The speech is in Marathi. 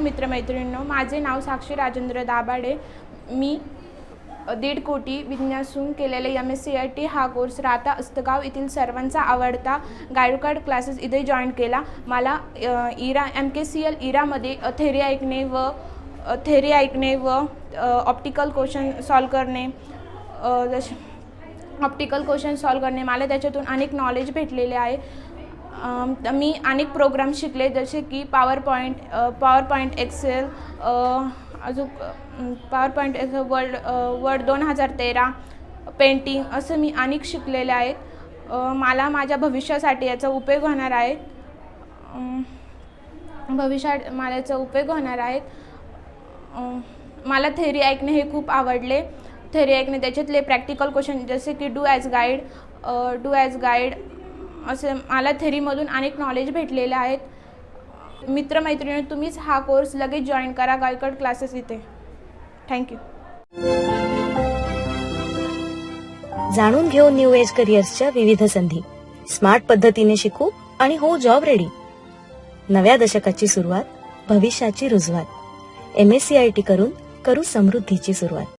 मित्रमैत्रिणींनो माझे नाव साक्षी राजेंद्र दाभाडे. मी दीड कोटी विज्ञासून केलेले M S C I T हा कोर्स राहता अस्तगाव येथील सर्वांचा आवडता गायडोकार्ड क्लासेस इथे जॉईन केला. मला era M K C L इरामध्ये theory ऐकणे व थेरी ऐकणे व ऑप्टिकल क्वेश्चन सॉल्व करणे जसे ऑप्टिकल क्वेश्चन सॉल्व करणे मला त्याच्यातून अनेक नॉलेज भेटलेले आहे. मी अनेक प्रोग्राम शिकले जसे की power point power point excel अजून power point excel word word दोन हजार तेरा पेंटिंग असं मी अनेक शिकलेले आहेत. मला माझ्या भविष्यासाठी याचा उपयोग होणार आहे भविष्यात मला याचा उपयोग होणार आहे मला थेरी ऐकणे हे खूप आवडले. थेरी ऐकणे त्याच्यातले प्रॅक्टिकल क्वेश्चन जसे की do as guide do as guide असं मला थेरीमधून अनेक नॉलेज भेटलेले आहेत. मित्रमैत्रिणी तुम्हीच हा कोर्स लगेच जॉईन करा. गायकड क्लासेस इथे. थँक्यू जाणून घेऊ न्यू एज करिअर्सच्या विविध संधी. स्मार्ट पद्धतीने शिकू आणि हो जॉब रेडी नव्या दशकाची सुरुवात भविष्याची रुजवात. M S C I T करून करू समृद्धीची सुरुवात.